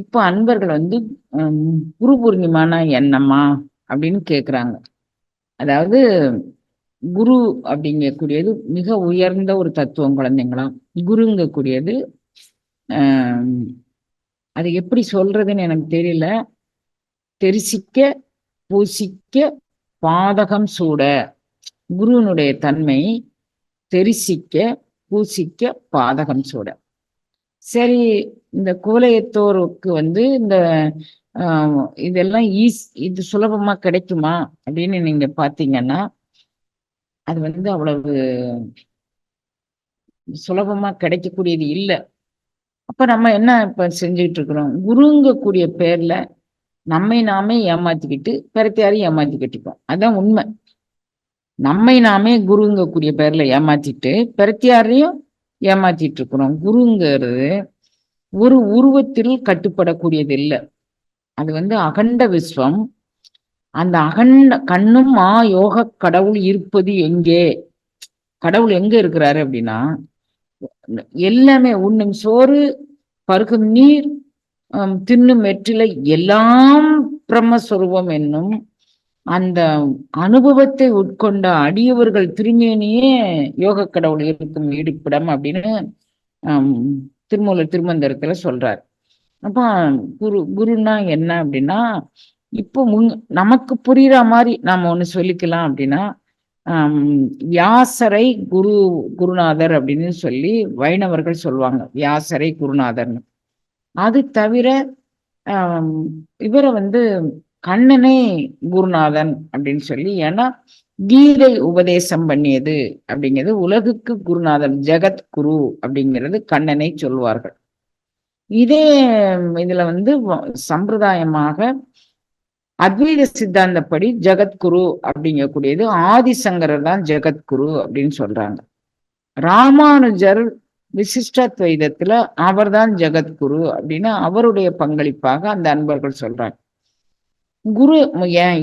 இப்போ அன்பர்கள் வந்து குரு பூர்ணிமானா என்னம்மா அப்படின்னு கேக்குறாங்க. அதாவது குரு அப்படிங்கக்கூடியது மிக உயர்ந்த ஒரு தத்துவம் குழந்தைங்களாம். குருங்கக்கூடியது அது எப்படி சொல்றதுன்னு எனக்கு தெரியல. தெரிசிக்க பூசிக்க பாதகம் சூட. குருவினுடைய தன்மை தெரிசிக்க பூசிக்க பாதகம் சூட. சரி இந்த குவலையத்தோருக்கு வந்து இந்த ஆஹ், இதெல்லாம் ஈஸ் இது சுலபமா கிடைக்குமா அப்படின்னு நீங்க பாத்தீங்கன்னா அது வந்து அவ்வளவு சுலபமா கிடைக்கக்கூடியது இல்லை. அப்ப நம்ம என்ன இப்ப செஞ்சுட்டு இருக்கிறோம் குருங்கக்கூடிய பேர்ல நம்மை நாமே ஏமாத்திக்கிட்டு பிறத்தையாரையும் ஏமாத்தி கட்டிப்போம். அதான் உண்மை. நம்மை நாமே குருங்கக்கூடிய பேர்ல ஏமாத்திட்டு பிறத்தியாரையும் ஏமாத்திட்டு இருக்கிறோம். குருங்கிறது ஒரு உருவத்தில் கட்டுப்படக்கூடியது இல்லை அது வந்து அகண்ட விஸ்வம். அந்த அகண்ட கண்ணும் மா யோக கடவுள் இருப்பது எங்கே? கடவுள் எங்க இருக்கிறாரு அப்படின்னா எல்லாமே உண்ணும் சோறு பருகும் நீர் தின்னும் வெற்றிலை எல்லாம் பிரம்மஸ்வரூபம் என்னும் அந்த அனுபவத்தை உட்கொண்ட அடியவர்கள் திருமேனியே யோக கடவுள் இருக்கும் இருப்பிடம் அப்படின்னு ஹம், திருமூலர் திருமந்திரத்துல சொல்றார். அப்போ குரு குருன்னா என்ன அப்படின்னா இப்போ முன் நமக்கு புரியுற மாதிரி நாம ஒண்ணு சொல்லிக்கலாம் அப்படின்னா வியாசரை குரு குருநாதர் அப்படின்னு சொல்லி வைணவர்கள் சொல்லுவாங்க. வியாசரை குருநாதர்னு. அது தவிர இவரை வந்து கண்ணனே குருநாதன் அப்படின்னு சொல்லி ஏன்னா கீதை உபதேசம் பண்ணியது அப்படிங்கிறது உலகுக்கு குருநாதன் ஜெகத் குரு அப்படிங்கிறது கண்ணனை சொல்வார்கள். இதே இதுல வந்து வ- சம்பிரதாயமாக அத்வைத சித்தாந்தப்படி ஜெகத்குரு அப்படிங்கக்கூடியது ஆதிசங்கரர் தான் ஜெகத்குரு அப்படின்னு சொல்றாங்க. ராமானுஜர் விசிஷ்டாத்வைதத்துல அவர்தான் ஜெகத்குரு அப்படின்னு அவருடைய பங்களிப்பாக அந்த அன்பர்கள் சொல்றாங்க. குரு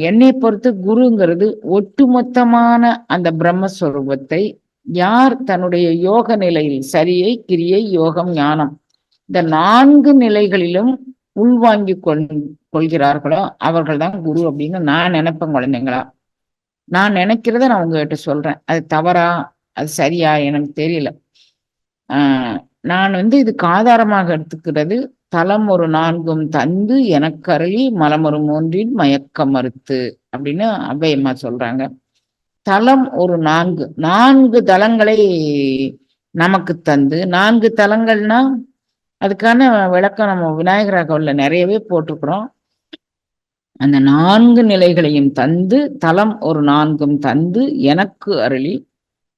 என்னை பொறுத்து குருங்கிறது ஒட்டுமொத்தமான அந்த பிரம்மஸ்வரூபத்தை யார் தன்னுடைய யோக நிலையில் சரியை கிரியை யோகம் ஞானம் இந்த நான்கு நிலைகளிலும் உள்வாங்கி கொள் கொள்கிறார்களோ அவர்கள் தான் குரு அப்படின்னு நான் நினைப்பேன் குழந்தைங்களா. நான் நினைக்கிறத நான் உங்ககிட்ட சொல்றேன். அது தவறா அது சரியா எனக்கு தெரியல. ஆஹ் நான் வந்து இதுக்கு ஆதாரமாக எடுத்துக்கிறது தலம் ஒரு நான்கும் தந்து எனக்கு அருளி மலமொரு மூன்றின் மயக்க மறுத்து அப்படின்னு அவ்வையம்மா சொல்றாங்க. தலம் ஒரு நான்கு நான்கு தலங்களை நமக்கு தந்து நான்கு தலங்கள்னா அதுக்கான விளக்கம் நம்ம விநாயகர் ராகவல்ல நிறையவே போட்டிருக்கிறோம். அந்த நான்கு நிலைகளையும் தந்து தலம் ஒரு நான்கும் தந்து எனக்கு அருளி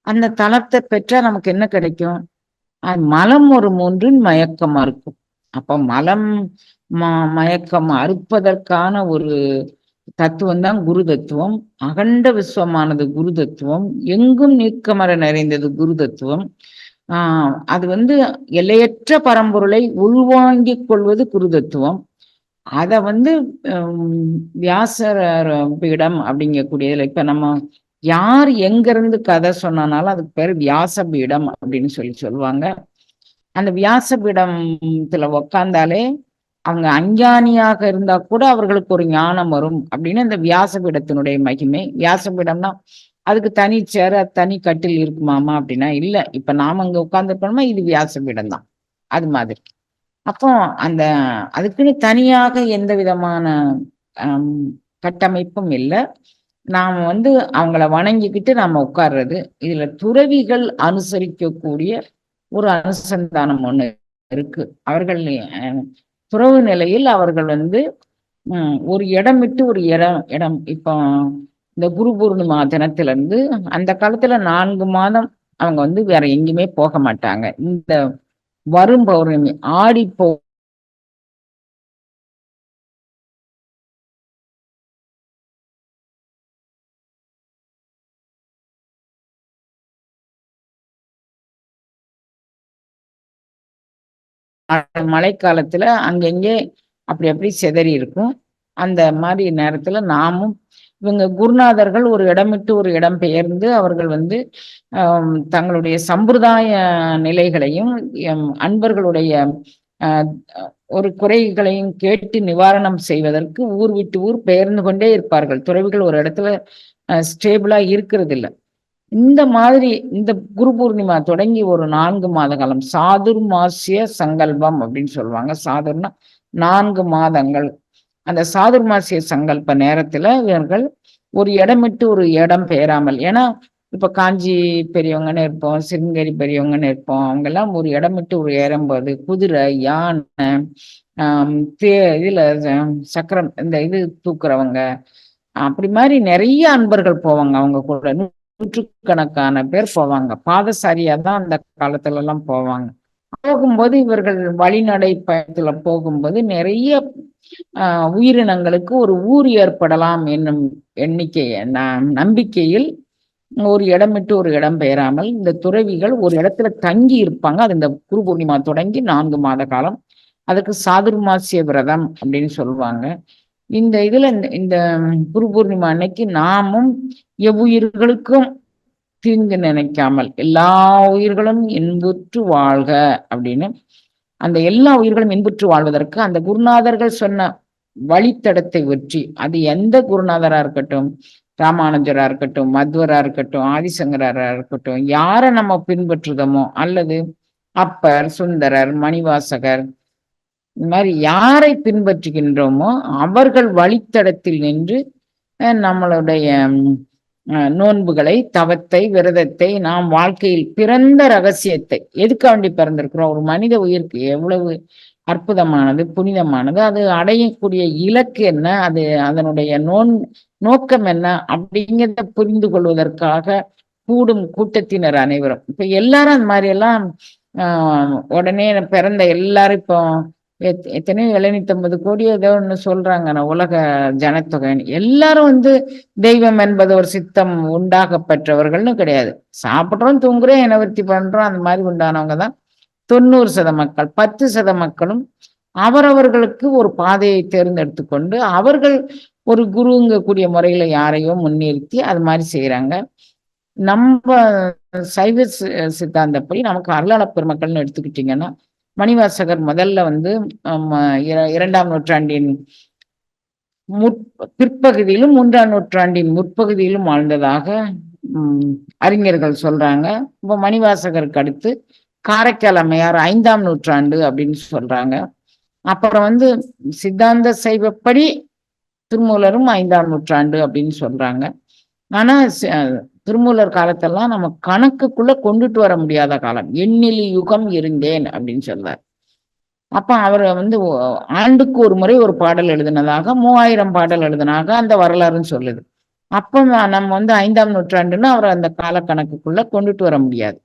அந்த தலத்தை பெற்றா நமக்கு என்ன கிடைக்கும்? மலம் ஒரு மூன்றின் மயக்கம் அறுக்கும் அப்ப மலம் ம மயக்கம் அறுப்பதற்கான ஒரு தத்துவம் தான் குரு தத்துவம். அகண்ட விஸ்வமானது குரு தத்துவம். எங்கும் நீக்கமர நிறைந்தது குரு தத்துவம். ஆஹ் அது வந்து எல்லையற்ற பரம்பொருளை உள்வாங்கிக் கொள்வது குரு தத்துவம். அத வந்து வியாசர வியாசர் பீடம் அப்படிங்கக்கூடியதுல இப்ப நம்ம யார் எங்க இருந்து கதை சொன்னாலும் அதுக்கு பேர் வியாச பீடம் அப்படின்னு சொல்லி சொல்லுவாங்க. அந்த வியாசபீடத்துல உக்காந்தாலே அவங்க அஞ்ஞானியாக இருந்தா கூட அவர்களுக்கு ஒரு ஞானம் வரும் அப்படின்னு அந்த வியாசபீடத்தினுடைய மகிமை. வியாசபீடம்னா அதுக்கு தனி சேர தனி கட்டில் இருக்குமாமா அப்படின்னா இல்ல. இப்ப நாம அங்க உட்கார்ந்துருக்கோம்னா இது வியாசபீடம் தான் அது மாதிரி. அப்போ அந்த அதுக்குன்னு தனியாக எந்த விதமான கட்டமைப்பும் இல்லை. நாம வந்து அவங்கள வணங்கிக்கிட்டு நாம உட்கார்றது. இதுல துறவிகள் அனுசரிக்கக்கூடிய ஒரு அனுசந்தானம் ஒண்ணு இருக்கு. அவர்கள் துறவு நிலையில் அவர்கள் வந்து உம், ஒரு இடம் விட்டு ஒரு இடம் இடம். இப்போ இந்த குரு பூர்ணிமா தினத்துல இருந்து அந்த காலத்துல நான்கு மாதம் அவங்க வந்து வேற எங்கேயுமே போக மாட்டாங்க. இந்த வரும் பௌர்ணமி ஆடி பௌ மழைக்காலத்துல அங்கங்கே அப்படி அப்படி சிதறி இருக்கும். அந்த மாதிரி நேரத்துல நாமும் இவங்க குருநாதர்கள் ஒரு இடம் விட்டு ஒரு இடம் பெயர்ந்து அவர்கள் வந்து தங்களுடைய சம்பிரதாய நிலைகளையும் அன்பர்களுடைய ஒரு குறைகளையும் கேட்டு நிவாரணம் செய்வதற்கு ஊர் விட்டு ஊர் பெயர்ந்து கொண்டே இருப்பார்கள். துறவிகள் ஒரு இடத்துல ஸ்டேபிளா இருக்கிறது இல்லை இந்த மாதிரி இந்த குரு பூர்ணிமா தொடங்கி ஒரு நான்கு மாத காலம். சாதுர்மாசிய சங்கல்பம் அப்படின்னு சொல்லுவாங்க. சாதுர்னா நான்கு மாதங்கள். அந்த சாதுர்மாசிய சங்கல்ப நேரத்துல இவர்கள் ஒரு இடமிட்டு ஒரு இடம் பெயராமல் ஏன்னா இப்ப காஞ்சி பெரியவங்கன்னு இருப்போம் சிருங்கேரி பெரியவங்கன்னு இருப்போம். அவங்க எல்லாம் ஒரு இடமிட்டு ஒரு ஏறும்போது குதிரை யானை தே இதுல சக்கரம் இந்த இது தூக்குறவங்க. அப்படி மாதிரி நிறைய அன்பர்கள் போவாங்க அவங்க கூட. நூற்றுக்கணக்கான பேர் போவாங்க. பாதசாரியா தான் அந்த காலத்துல எல்லாம் போவாங்க. போகும்போது இவர்கள் வழிநடை பயத்துல போகும்போது நிறைய ஆஹ் உயிரினங்களுக்கு ஒரு ஊர் ஏற்படலாம் என்னும் எண்ணிக்கை நம்பிக்கையில் ஒரு இடம் விட்டு ஒரு இடம் பெயராமல் இந்த துறவிகள் ஒரு இடத்துல தங்கி இருப்பாங்க. அது இந்த குரு பூர்ணிமா தொடங்கி நான்கு மாத காலம். அதுக்கு சாதுர்மாசிய விரதம் அப்படின்னு சொல்லுவாங்க. இந்த இதுல இந்த குரு பூர்ணிமா அன்னைக்கு நாமும் எவ்வுயிர்களுக்கும் தீங்கு நினைக்காமல் எல்லா உயிர்களும் இன்புற்று வாழ்க அப்படின்னு அந்த எல்லா உயிர்களும் இன்புற்று வாழ்வதற்கு அந்த குருநாதர்கள் சொன்ன வழித்தடத்தை வெற்றி. அது எந்த குருநாதரா இருக்கட்டும் ராமானுஜரா இருக்கட்டும் மத்வரா இருக்கட்டும் ஆதிசங்கரா இருக்கட்டும் யாரை நம்ம பின்பற்றுதமோ அல்லது அப்பர் சுந்தரர் மணிவாசகர் இந்த மாதிரி யாரை பின்பற்றுகின்றோமோ அவர்கள் வழித்தடத்தில் நின்று நம்மளுடைய நோன்புகளை தவத்தை விரதத்தை நாம் வாழ்க்கையில் பிறந்த ரகசியத்தை எதுக்க வேண்டி பிறந்திருக்கிறோம்? ஒரு மனித உயிருக்கு எவ்வளவு அற்புதமானது புனிதமானது அது அடையக்கூடிய இலக்கு என்ன? அது அதனுடைய நோன் நோக்கம் என்ன? அப்படிங்கிறத புரிந்து கொள்வதற்காக கூடும் கூட்டத்தினர் அனைவரும். இப்ப எல்லாரும் அந்த மாதிரி எல்லாம் ஆஹ் உடனே பிறந்த எல்லாரும் இப்போ எத்தனையோ எழுநூத்தி கோடி ஏதோ ஒன்று சொல்றாங்க. உலக ஜனத்தொகை எல்லாரும் வந்து தெய்வம் என்பது ஒரு சித்தம் உண்டாக பெற்றவர்கள்னு கிடையாது. சாப்பிட்றோம் தூங்குறோம் இனவர்த்தி பண்றோம் அந்த மாதிரி உண்டானவங்க தான் தொண்ணூறு சத மக்கள் பத்து சத மக்களும் அவரவர்களுக்கு ஒரு பாதையை தேர்ந்தெடுத்து கொண்டு அவர்கள் ஒரு குருங்க கூடிய முறையில யாரையோ முன்னிறுத்தி அது மாதிரி செய்யறாங்க நம்ம சைவ சித்தாந்தப்படி நமக்கு அருளாள பெருமக்கள்னு எடுத்துக்கிட்டீங்கன்னா மணிவாசகர் முதல்ல வந்து இரண்டாம் நூற்றாண்டின் முற் பிற்பகுதியிலும் மூன்றாம் நூற்றாண்டின் முற்பகுதியிலும் வாழ்ந்ததாக அறிஞர்கள் சொல்றாங்க. இப்போ மணிவாசகருக்கு அடுத்து காரைக்கால் அம்மையார் ஐந்தாம் நூற்றாண்டு அப்படின்னு சொல்றாங்க. அப்புறம் வந்து சித்தாந்த சைவப்படி திருமூலரும் ஐந்தாம் நூற்றாண்டு அப்படின்னு சொல்றாங்க. ஆனா திருமூலர் காலத்தெல்லாம் நம்ம கணக்குக்குள்ள கொண்டுட்டு வர முடியாத காலம். எண்ணிலி யுகம் இருந்தேன் அப்படின்னு சொல்றார் அப்ப அவர் வந்து ஆண்டுக்கு ஒரு முறை ஒரு பாடல் எழுதினதாக மூவாயிரம் பாடல் எழுதினாக அந்த வரலாறுன்னு சொல்லுது. அப்போ நம்ம வந்து ஐந்தாம் நூற்றாண்டுன்னு அவர் அந்த கால கணக்குக்குள்ள கொண்டுட்டு வர முடியாது.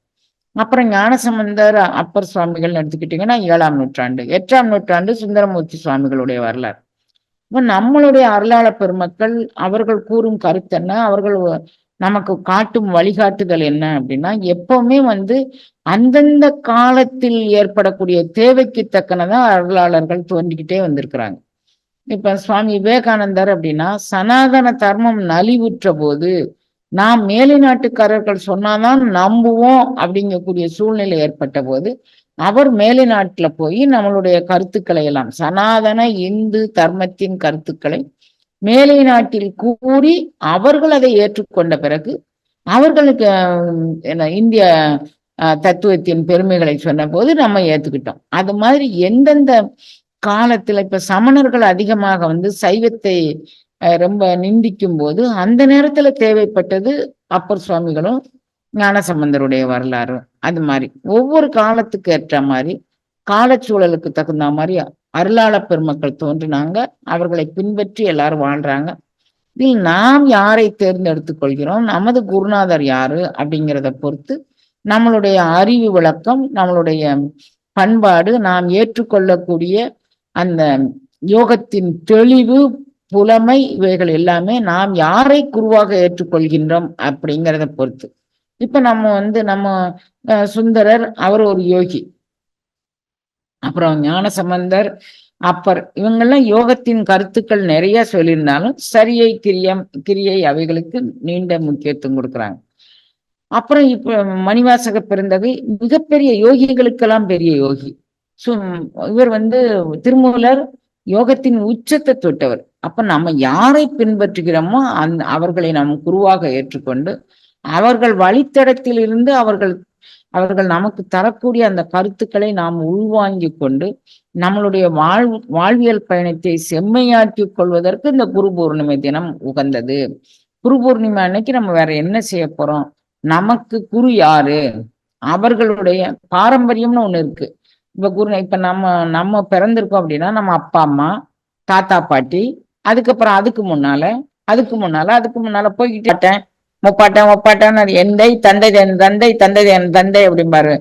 அப்புறம் ஞானசம்பந்தர் அப்பர் சுவாமிகள் எடுத்துக்கிட்டீங்கன்னா ஏழாம் நூற்றாண்டு. எட்டாம் நூற்றாண்டு சுந்தரமூர்த்தி சுவாமிகளுடைய வரலாறு. இப்ப நம்மளுடைய அருளாள பெருமக்கள் அவர்கள் கூறும் கருத்து என்ன? அவர்கள் நமக்கு காட்டும் வழிகாட்டுதல் என்ன அப்படின்னா எப்பவுமே வந்து அந்தந்த காலத்தில் ஏற்படக்கூடிய தேவைக்கு தக்கனதான் அருளாளர்கள் தோன்றிக்கிட்டே வந்திருக்கிறாங்க. இப்ப சுவாமி விவேகானந்தர் அப்படின்னா சனாதன தர்மம் நலிவுற்ற போது நாம் மேலை நாட்டுக்காரர்கள் சொன்னாதான் நம்புவோம் அப்படிங்கக்கூடிய சூழ்நிலை ஏற்பட்ட போது அவர் மேலை நாட்டுல போய் நம்மளுடைய கருத்துக்களை எல்லாம் சனாதன இந்து தர்மத்தின் கருத்துக்களை மேலை நாட்டில் கூறி அவர்கள் அதை ஏற்றுக்கொண்ட பிறகு அவர்களுக்கு என்ன இந்திய தத்துவத்தின் பெருமைகளை சொன்ன போது நம்ம ஏத்துக்கிட்டோம். அது மாதிரி எந்தெந்த காலத்துல இப்ப சமணர்கள் அதிகமாக வந்து சைவத்தை ரொம்ப நிந்திக்கும் போது அந்த நேரத்துல தேவைப்பட்டது அப்பர் சுவாமிகளும் ஞானசம்பந்தருடைய வரலாறு. அது மாதிரி. ஒவ்வொரு காலத்துக்கு ஏற்ற மாதிரி காலச்சூழலுக்கு தகுந்த மாதிரி அருளாள பெருமக்கள் தோன்றினாங்க. அவர்களை பின்பற்றி எல்லாரும் வாழ்றாங்க. இதில் நாம் யாரை தேர்ந்தெடுத்துக் கொள்கிறோம்? நமது குருநாதர் யாரு? அப்படிங்கிறத பொறுத்து நம்மளுடைய அறிவு விளக்கம் நம்மளுடைய பண்பாடு நாம் ஏற்றுக்கொள்ளக்கூடிய அந்த யோகத்தின் தெளிவு புலமை இவைகள் எல்லாமே நாம் யாரை குருவாக ஏற்றுக்கொள்கின்றோம் அப்படிங்கிறத பொறுத்து. இப்ப நம்ம வந்து நம்ம சுந்தரர் அவர் ஒரு யோகி. அப்புறம் ஞான சம்பந்தர் அப்பர் இவங்கெல்லாம் யோகத்தின் கருத்துக்கள் நிறைய சொல்லியிருந்தாலும் சரியை கிரியம் கிரியை அவைகளுக்கு நீண்ட முக்கியத்துவம் கொடுக்குறாங்க. அப்புறம் இப்ப மணிவாசக பிறந்தவை மிகப்பெரிய யோகிகளுக்கெல்லாம் பெரிய யோகி. சு இவர் வந்து திருமூலர் யோகத்தின் உச்சத்தை தொட்டவர். அப்ப நம்ம யாரை பின்பற்றுகிறோமோ அந் அவர்களை நாம் குருவாக ஏற்றுக்கொண்டு அவர்கள் வழித்தடத்தில் இருந்து அவர்கள் அவர்கள் நமக்கு தரக்கூடிய அந்த கருத்துக்களை நாம் உள்வாங்கி கொண்டு நம்மளுடைய வாழ் வாழ்வியல் பயணத்தை செம்மையாக்கி கொள்வதற்கு இந்த குரு பூர்ணிமை தினம் உகந்தது. குரு பூர்ணிமா அன்னைக்கு நம்ம வேற என்ன செய்ய போறோம்? நமக்கு குரு யாரு? அவர்களுடைய பாரம்பரியம்னு ஒண்ணு இருக்கு. இப்ப குரு இப்ப நம்ம நம்ம பிறந்திருக்கோம் அப்படின்னா நம்ம அப்பா அம்மா தாத்தா பாட்டி அதுக்கப்புறம் அதுக்கு முன்னால அதுக்கு முன்னால அதுக்கு முன்னால போய்கிட்டேன் முப்பாட்டன் முப்பாட்டன் எந்தை தந்தை தன் தந்தை தந்தை தன் தந்தை அப்படிம்பாரு.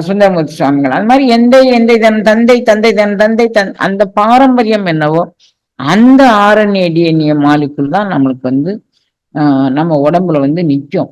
சுந்தரமூர்த்தி சுவாமிகள். அது மாதிரி எந்தை எந்தை தன் தந்தை தந்தை தன் தந்தை தன் அந்த பாரம்பரியம் என்னவோ அந்த ஆரண்ய டிஎன்ஏ மாலிக்குள் தான் நம்மளுக்கு வந்து ஆஹ் நம்ம உடம்புல வந்து நிற்கும்